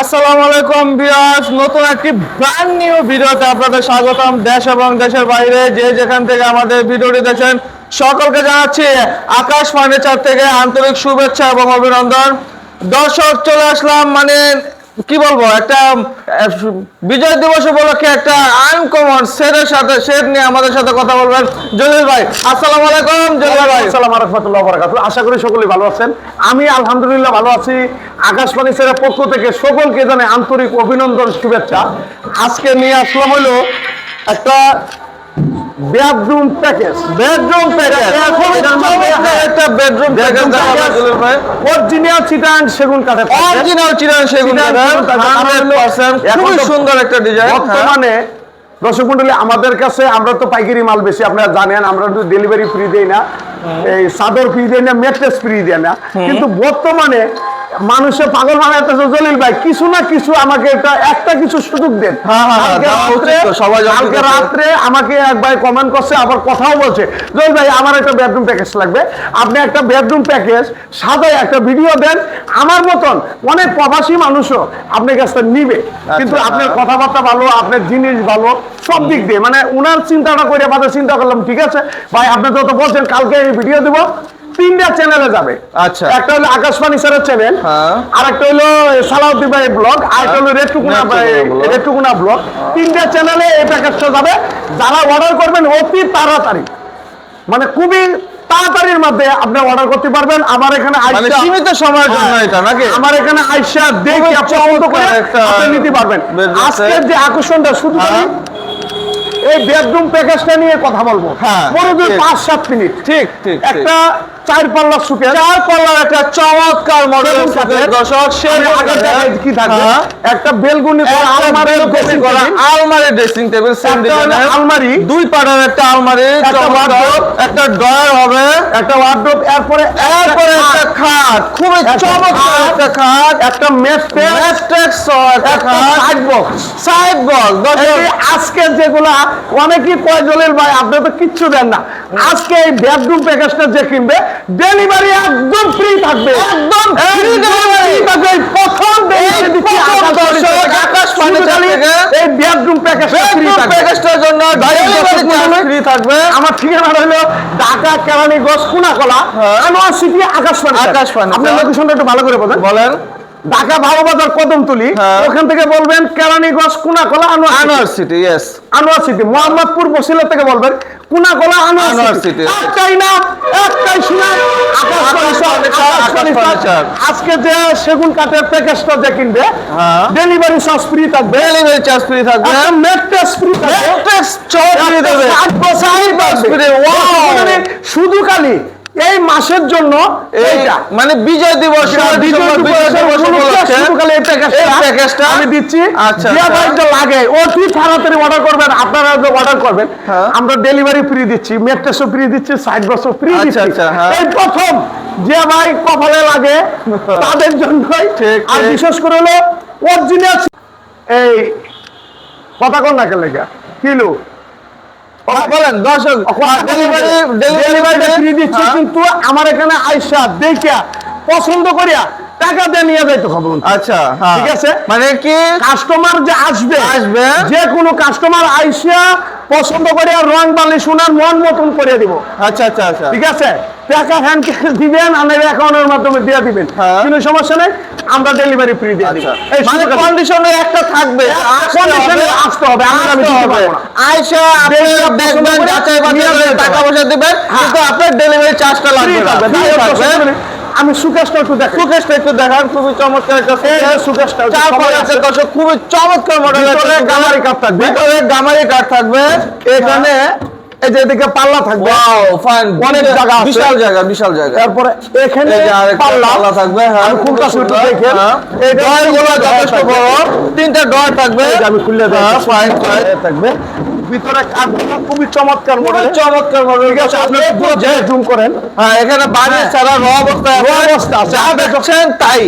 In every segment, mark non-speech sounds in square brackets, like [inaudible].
আসসালামু আলাইকুম বিয়াস নতুন একটি ব্র্যান্ড নিউ ভিডিওতে আপনাদের স্বাগতম। দেশ এবং দেশের বাইরে যে যেখান থেকে আমাদের ভিডিওটি দেখছেন, সকলকে জানাচ্ছি আকাশ ফার্নিচার থেকে আন্তরিক শুভেচ্ছা এবং অভিনন্দন। দর্শক, চলে আসলাম মানে কি বলব, একটা বিজয় দিবস উপলক্ষে একটা আনকমন সেটের সাথে সেট নিয়ে আমাদের সাথে কথা বলবেন। জলিল ভাই, আসসালামু আলাইকুম, জলিল ভাই। আসসালামু রহমতুল্লাহ বারাকাতুহু। আশা করি সকলেই ভালো আছেন। আমি আলহামদুলিল্লাহ ভালো আছি। আকাশবাণী স্যারের পক্ষ থেকে সকলকে জানে আন্তরিক অভিনন্দন, শুভেচ্ছা। আজকে নিয়ে আসলাম হলো একটা বেডরুম প্যাকেজ বেডরুম প্যাকেজ একটা বেডরুম প্যাকেজ অরিজিনাল চিটাং সেগুন কাঠের। অরিজিনাল চিটাং সেগুন কাঠের। হান্ড্রেড পার্সেন্ট এখন খুবই সুন্দর একটা ডিজাইন বর্তমানে দর্শক মন্ডলী আমাদের কাছে আমরা তো পাইকারি মাল বেশি আপনারা জানেন আমরা তো ডেলিভারি ফ্রি দেই না। এই চাদর ফ্রি দেই না মেট্রেস ফ্রি দেয় না। কিন্তু বর্তমানে মানুষের পাগল বানাইতেছে জলিল ভাই কিছু না কিছু আমাকে একটা একটা কিছু সুযোগ দেন। হ্যাঁ, হ্যাঁ, হ্যাঁ, কালকে রাত্রে- আমাকে এক ভাই কমেন্ট করছে আবার কথাও বলছে। জলিল ভাই আমার একটা বেডরুম প্যাকেজ লাগবে। আপনি একটা বেডরুম প্যাকেজ সাদায় একটা ভিডিও দেন আমার মতন অনেক প্রবাসী মানুষও আপনার কাছে নিবে। কিন্তু আচ্ছা। আপনার কথাবার্তা ভালো আপনার জিনিস ভালো সব দিক দিয়ে। মানে উনার চিন্তাটা করে বাদে চিন্তা করলাম ঠিক আছে? ভাই আপনি যত বলছেন কালকে এই ভিডিও দিব। তিনটা চ্যানেলে যাবে। আচ্ছা। একটা হলো আকাশবাণী স্যারের চ্যানেল হ্যাঁ। আর একটা হলো সালাউদ্দিন ভাই ব্লগ আর একটা হলো রেটুকুনা রেটুকুনা রেটুকুনা ব্লগ তিনটা চ্যানেলে এই প্যাকেজটা যাবে। যারা অর্ডার করবেন অতি তাড়াতাড়ি। মানে খুবই তাড়াতাড়ির মধ্যে আপনি অর্ডার করতে পারবেন। আমার এখানে মানে আইসা সীমিত সময়ের জন্য হ্যাঁ, এটা নাকি? আমার এখানে আইসা দেখে আপনি নিতে পারবেন। আজকের যে আকর্ষণটা শুধু হ্যাঁ। এই বেডরুম প্যাকেজটা নিয়ে কথা বলব। হ্যাঁ। পাঁচ সাত মিনিট। ঠিক ঠিক। একটা চার পাল্লা সুখে চার পাল্লার একটা চমৎকার মডেল। দর্শক সে কি থাকবে? হ্যাঁ। একটা বেলগুনি করা আলমারি আলমারি ড্রেসিং টেবিল আলমারি দুই পাটার একটা আলমারি একটা ড্রয়ার হবে। একটা এরপরে এরপরে একটা খাট। খুবই চমৎকার একটা খাট। একটা মেট্রেস ম্যাট্রেক্স একটা খাট। সাইড বক্স সাইড বক্স আজকের যেগুলা অনেকেই কয় জলের ভাই আপনি তো কিচ্ছু দেন না। আজকে এই বেডরুম প্যাকেজটা যে কিনবে ডেলিভারি একদম ফ্রি থাকবে। একদম free delivery। থাকবে। প্রথম দিচ্ছি আকাশ ফার্নিচার থেকে। এই বেডরুম প্যাকেজটা ফ্রি থাকবে। প্যাকেজটার জন্য ডেলিভারি ফ্রি থাকবে। আমার ঠিকানা হলো ঢাকা কেরানীগঞ্জ কুনাকলা। হ্যাঁ। Anowar city Akash furniture Akash furniture. আপনার লোকেশনটা একটু ভালো করে বলেন। বলেন। ঢাকা ভালোবাজার কদমতলি। হ্যাঁ। ওখান থেকে বলবেন Keraniganj Kunakola Anowar. City yes Anowar city Mohammadpur Basila থেকে বলবেন। আনোয়ার আনোয়ার সিটি। একটাই নাম একটাই সুনাম। আজকে যে সেগুন কাঠের প্যাকেজটা যে কিনবে। ডেলিভারি চার্জ ফ্রি থাকবে। ডেলিভারি চার্জ ফ্রি থাকবে। মেট্রেস ফ্রি থাকবে। মেট্রেস চার্জ ফ্রি শুধু খালি এই মাসের জন্য এইটা মানে বিজয় দিবস বিজয় দিবস আমি দিচ্ছি আচ্ছা, যে আচ্ছা। বাইকটা লাগে অতি তাড়াতাড়ি অর্ডার করবেন আপনারা যে অর্ডার করবেন হ্যাঁ। আমরা ডেলিভারি ফ্রি দিচ্ছি মেট্রেসও ফ্রি দিচ্ছি সাইড ফ্রি আচ্ছা, দিচ্ছি আচ্ছা, হ্যাঁ। এই প্রথম যে ভাই কপালে লাগে [laughs] তাদের জন্যই ঠিক, আর বিশেষ করে হলো অরিজিনাল এই কথা কোন না কেলে কিলো বলেন দর্শক ডেলিভারি ফ্রি দিচ্ছি হ্যাঁ। কিন্তু আমার এখানে আইসা দেখিয়া পছন্দ করিয়া টাকা দিয়ে নিয়ে যাইতে হবে আচ্ছা হ্যাঁ। ঠিক আছে? মানে কি কাস্টমার যে আসবে আসবে। যে কোনো কাস্টমার আইসা পছন্দ করিয়া রং বালি সোনার মন মতন করে দিব আচ্ছা আচ্ছা আচ্ছা ঠিক আছে টাকা হ্যান্ড ক্যাশ দিবেন আমাদের অ্যাকাউন্টের মাধ্যমে দিয়ে দিবেন। হ্যাঁ। কোনো সমস্যা নেই আমরা ডেলিভারি ফ্রি দিয়ে আচ্ছা। মানে কন্ডিশনে একটা থাকবে। আসতে condition-এ আসতে হবে। আমি আমি দিতে পারব না। আপনি যাচাই বাছাই টাকা পয়সা দিবেন। হ্যাঁ। কিন্তু আপনার ডেলিভারি চার্জটা লাগবে না। আমি সুকেশটা একটু দেখো সুকেশটা একটু দেখান খুবই চমৎকার একটা। সুকেশটা আছে। দর্শক খুবই চমৎকার মডেল ভিতরে গামারি কাপ থাকবে। ভিতরে গামারি কাঠ থাকবে। এখানে এই যে এদিকে পাল্লা থাকবে। ওয়াও ফাইন অনেক জায়গা বিশাল জায়গা বিশাল জায়গা। তারপরে এখানে পাল্লা। পাল্লা থাকবে হ্যাঁ। দেখেন হ্যাঁ। এই যথেষ্ট বড়। তিনটা থাকবে। আমি খুলে হ্যাঁ, ফাইন ফাইন থাকবে। ভিতরে কাঠগুলো খুবই চমৎকার মডেল চমৎকার মডেল ঠিক আছে আপনি পুরো যে জুম করেন। হ্যাঁ এখানে বাইরে হ্যাঁ। র র অবস্থা আছে। যা দেখছেন তাই।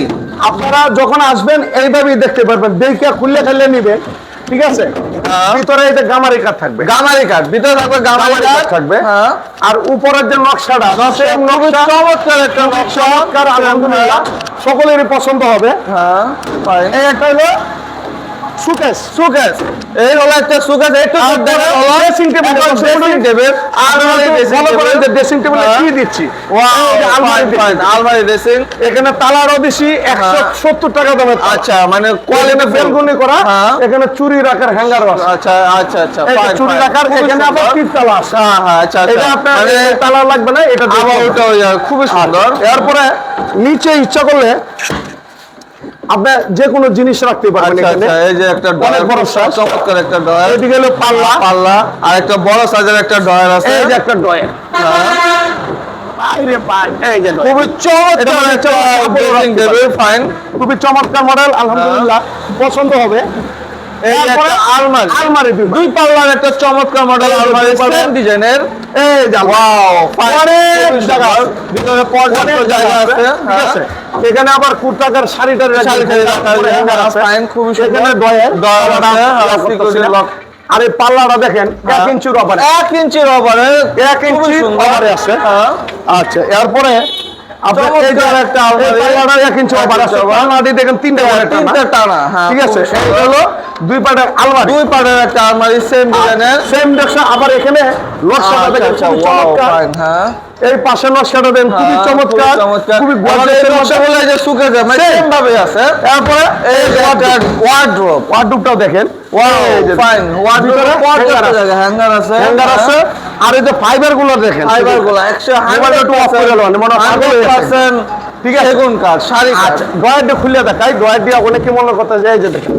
আপনারা যখন আসবেন এইভাবেই দেখতে পারবেন। দেখে খুললে খেলে নিবে। ঠিক আছে? হ্যাঁ। ভিতরে এটা গামারি কাঠ থাকবে। গামারি কাঠ ভিতরে থাকবে গামারি কাঠ। থাকবে। হ্যাঁ। আর উপরের যে নকশাটা চমৎকার একটা নকশা। সকলেরই পছন্দ হবে। হ্যাঁ। একটা হলো সুকেশ সুকেস এই হলো একটা সুকেস একটু আর দেখেন হলো dressing table দেখুন, ড্রেসিং টেবিল আর ভালো করে ড্রেসিং টেবিলে হ্যাঁ। কি দিচ্ছি। ওয়াও আলমারি ফাইন ফাইন দিচ্ছি। আলমারি ড্রেসিং এখানে তালারও বেশি একশো সত্তর টাকা দামের আচ্ছা মানে কোয়ালিটি বেলগুনি করা হ্যাঁ। এখানে চুরি রাখার হ্যাঙ্গারও আছে। আচ্ছা আচ্ছা আচ্ছা এই যে fine, চুরি রাখার এখানে আবার সুন্দর। তালা আছে। হ্যাঁ হ্যাঁ আচ্ছা আচ্ছা। এটা আপনার মানে তালা লাগবে না এটা আবার ওটা খুবই সুন্দর। এরপরে নিচে ইচ্ছা করলে আপনি যে কোনো জিনিস রাখতে পারবেন আচ্ছা এখানে। আচ্ছা এই যে একটা ডয়ার বড় সাইজ চমৎকার একটা ডয়ার এদিকে হলো পাল্লা। পাল্লা আর একটা বড় সাইজের একটা ডয়ার আছে। এই যে একটা ডয়ার বাইরে পাই এই যে ড্রয়ার। খুবই মানে চমৎকার মডেল আলহামদুলিল্লাহ। পছন্দ হবে। এই একটা আলমারি। আলমারি দুই দুই পাল্লার একটা চমৎকার মডেল আলমারি সেম ডিজাইনের এই যে ওয়াও অনেক জায়গা ভিতরে পর্যাপ্ত জায়গা আছে। ঠিক আছে। এখানে আবার কুর্তাকার শাড়িটার শাড়ি আছে, fine, খুবই সুন্দর। এখানে ডয়ার ডয়ার আছে, আর আর এই পাল্লাটা দেখেন এক ইঞ্চি রবার। এক ইঞ্চি রবারে এক ইঞ্চি রবারে আছে। হ্যাঁ। আচ্ছা এরপরে আবার এখানে আচ্ছা খুবই চমৎকার। ফাইন হ্যাঁ। এই পাশের নকশাটা খুবই হ্যাঁ, চমৎকার চমৎকার। খুবই এই যে শুকে যায় মানে সেম ভাবে আছে। তারপরে এই একটা ওয়ার্ড্রোব দেখেন। Wow fine. জায়গা হ্যাঙ্গার আছে হ্যাঙ্গার আছে। আর এই যে ফাইবারগুলো দেখেন ফাইবারগুলো 100 মোবাইলটা একটু off করে দেবেন, মনে হয় পাগল হয়ে যাচ্ছে। 100% ঠিক আছে। সেগুন কাঠ শাড়ি কাঠ। আচ্ছা ড্রয়ারটা খুলে দেখাই ড্রয়ার দিয়ে অনেকে মনে করতে যায় যে দেখেন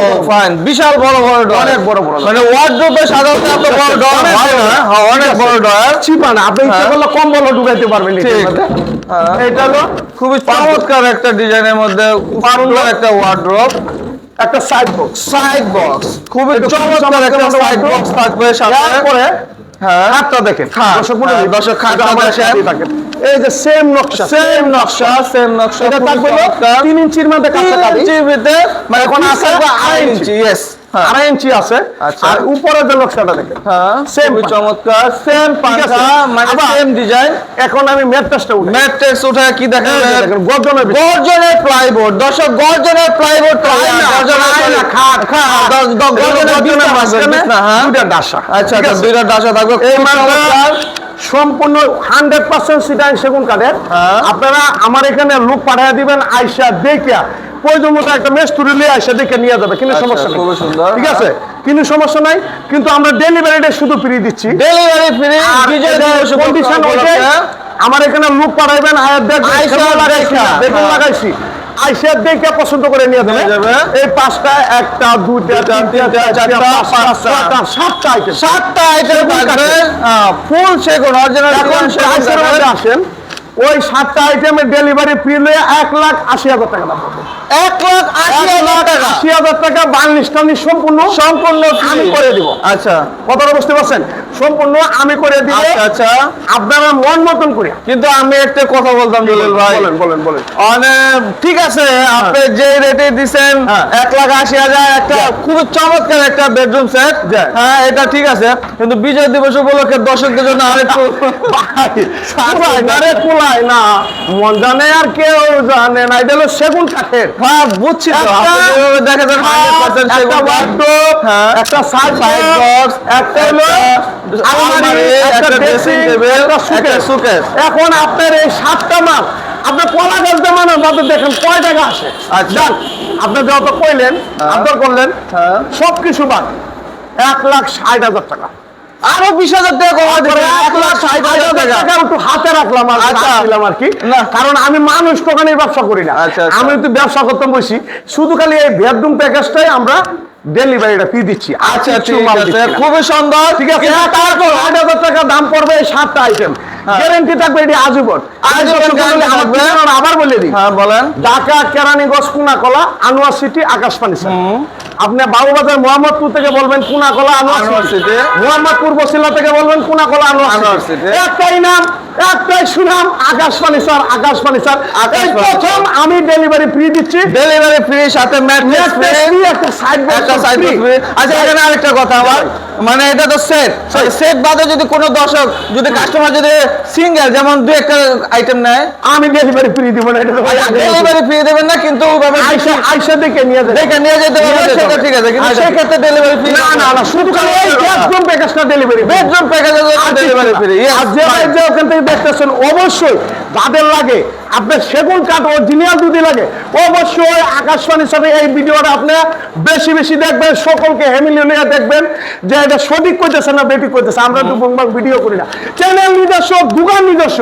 ও ফাইন বিশাল বড় বড় ডয়ার অনেক বড় বড় মানে ওয়ার্ড্রোবে সাধারণত এত বড় ডয়ার অনেক হয় না হ্যাঁ অনেক বড় ডয়ার চিপা না আপনি ইচ্ছে হ্যাঁ। করলে কম্বলও ঢুকাইতে পারবেন। হ্যাঁ। এটা হলো খুবই চমৎকার একটা ডিজাইনের মধ্যে সুন্দর একটা ওয়ার্ড্রোব একটা সাইড বক্স সাইড বক্স খুবই চমৎকার একটা সাইড। বক্স থাকবে সাথে। তারপরে হ্যাঁ দেখেন। দর্শক মণ্ডলী, হ্যাঁ, দর্শক থাকেন। এই যে সেম নকশা সেম নকশা সেম নকশা এটা থাকবে ইঞ্চির মধ্যে কাঁচা কালি মানে এখন আড়াই আড়াই ইঞ্চি। ইঞ্চি ইয়েস আড়াই ইঞ্চি আছে। আচ্ছা। আর উপরে যে নকশাটা দেখেন হ্যাঁ Same চমৎকার সেম পাখা মানে সেম ডিজাইন এখন আমি ম্যাট্রেসটা উঠে ম্যাট্রেস উঠে কি দেখেন? দেখেন গর্জনের গর্জনের প্লাইবোর্ড দর্শক গর্জনের প্লাইবোর্ড তো প্লাই না, গর্জনের খাট খাট গর্জনের গর্জনের বিছনা মাঝখানে হ্যাঁ। দুইটা ডাসা আচ্ছা আচ্ছা দুইটা ডাসা থাকবে এই সম্পূর্ণ হান্ড্রেড পার্সেন্ট সিটাইন সেগুন কাঠের। হ্যাঁ। আপনারা আমার এখানে লোক পাঠিয়ে দিবেন আইসা দেখিয়া। প্রয়োজন মতো একটা নিয়ে আইসা দেখে নিয়ে যাবে কিন্তু আচ্ছা, সমস্যা নেই। ঠিক আছে? কিন্তু সমস্যা নাই কিন্তু আমরা ডেলিভারিটা শুধু ফ্রি দিচ্ছি। ডেলিভারি ফ্রি কন্ডিশন ওইটাই আমার। এখানে লোক পাঠাইবেন আয়াত দেখবেন আইসা লাগাইছি আইসা দেখে পছন্দ করে নিয়ে যাবে। এই পাঁচটা একটা দুইটা তিনটা চারটা পাঁচটা। সাতটা আইটেম সাতটা আইটেম। ফুল সেগুন অরিজিনাল এখন আসেন। ওই সাতটা আইটেমের ডেলিভারি ফি নিয়ে এক লাখ আশি হাজার টাকা দাম এক লাখ আশি হাজার টাকা। আশি হাজার টাকা বার্নিশ টার্নিশ সম্পূর্ণ সম্পূর্ণ আমি করে দিব। আচ্ছা। কথাটা বুঝতে পারছেন? সম্পূর্ণ আমি করে আচ্ছা আচ্ছা। আপনারা মন মতন করে। কিন্তু আমি একটা কথা বলতাম জলিল ভাই। বলেন বলেন বলেন। ঠিক আছে আপনি যে রেটে দিছেন হ্যাঁ। এক লাখ আশি হাজার একটা খুব চমৎকার একটা বেডরুম সেট হ্যাঁ এটা ঠিক আছে কিন্তু বিজয় দিবস উপলক্ষে দর্শকদের জন্য না না। মন জানে আর কেউ জানে না। এটা হলো সেগুন কাঠের। হ্যাঁ বুঝছি তো দেখেছেন 100% একটা কাঠ। হ্যাঁ। একটা box, box, একটা আলমারি, একটা dressing dressing একটা suitcase। এখন আপনার এই সাতটা মাল আপনি কলা গাছ দিয়ে মানুষ দেখেন কয় টাকা আসে আচ্ছা। আপনি যত কইলেন আবদার করলেন হ্যাঁ। সব কিছু বাদ এক লাখ ষাট হাজার টাকা আরও বিশ হাজার টাকা কমা দেবে। এক লাখ ষাট হাজার টাকা। টাকা একটু হাতে রাখলাম আর আচ্ছা। আর কি। কারণ আমি মানুষ দোকানের ব্যবসা করি না। আচ্ছা, আচ্ছা। আমি তো ব্যবসা করতে বসি শুধু খালি এই বেডরুম প্যাকেজটাই আমরা ডেলিভারিটা ফি দিচ্ছি। আচ্ছা ঠিক আছে। খুবই সুন্দর। ঠিক আছে? তারপর আট হাজার টাকা দাম পড়বে সাতটা আইটেম। গ্যারান্টি থাকবে এটি আজীবন। আবার বলে দিই। হ্যাঁ বলেন। ঢাকা কেরানীগঞ্জ কুনাকলা আনোয়ার সিটি আকাশপানি স্যার আপনি বাবুবাজার মোহাম্মদপুর থেকে বলবেন কুনাকলা আনোয়ার সিটি। মোহাম্মদপুর বসিলা থেকে বলবেন কুনাকলা আনোয়ার সিটি। একটাই নাম একটাই সুনাম আকাশপানি স্যার আকাশপানি স্যার প্রথম আমি ডেলিভারি ফ্রি দিচ্ছি। ডেলিভারি ফ্রি সাথে ম্যাট্রেস ফ্রি একটা সাইড একটা সাইড ফ্রি আচ্ছা এখানে আরেকটা কথা আমার। মানে এটা তো সেট সেট বাদে যদি কোনো দর্শক যদি কাস্টমার যদি সিঙ্গেল যেমন দুই একটা আইটেম নেয়। আমি ডেলিভারি ফ্রি দিব না ডেলিভারি ফ্রি দেবেন না কিন্তু ওইভাবে আইসা আইসা দেখে নিয়ে যাবে। দেখে নিয়ে যেতে পারবে সেটা ঠিক আছে কিন্তু আচ্ছা। সেক্ষেত্রে ডেলিভারি ফ্রি না না না শুধু খালি এই বেডরুম প্যাকেজটা ডেলিভারি বেডরুম প্যাকেজে ডেলিভারি ফ্রি আর যে ওখান থেকে দেখতেছেন অবশ্যই তাদের লাগে আপনার সেগুন কাঠ অরিজিনাল যদি লাগে। অবশ্যই আকাশবাণীর সাথে এই ভিডিওটা আপনি বেশি বেশি দেখবেন, সকলকে হেমিলিয়ে দেখবেন যে এটা সঠিক করতেছে না বেটি করতেছে আমরা তো বংবাং ভিডিও করি না। চ্যানেল নিজস্ব দোকান নিজস্ব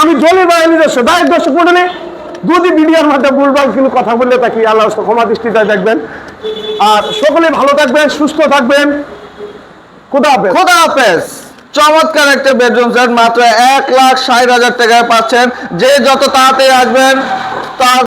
আমি জলের বাইরে নিজস্ব ডাইরেক্ট দর্শক মন্ডলী, যদি ভিডিওর মধ্যে ভুলভাল কিন্তু কথা বললে থাকি আল্লাহ ক্ষমা দৃষ্টিতে দেখবেন। আর সকলে ভালো থাকবেন, সুস্থ থাকবেন। খুদা হাফেজ। খোদা হাফেজ। চমৎকার একটা বেডরুম সেট মাত্র এক লাখ ষাট হাজার টাকায় পাচ্ছেন। যে যত তাড়াতাড়ি আসবেন তার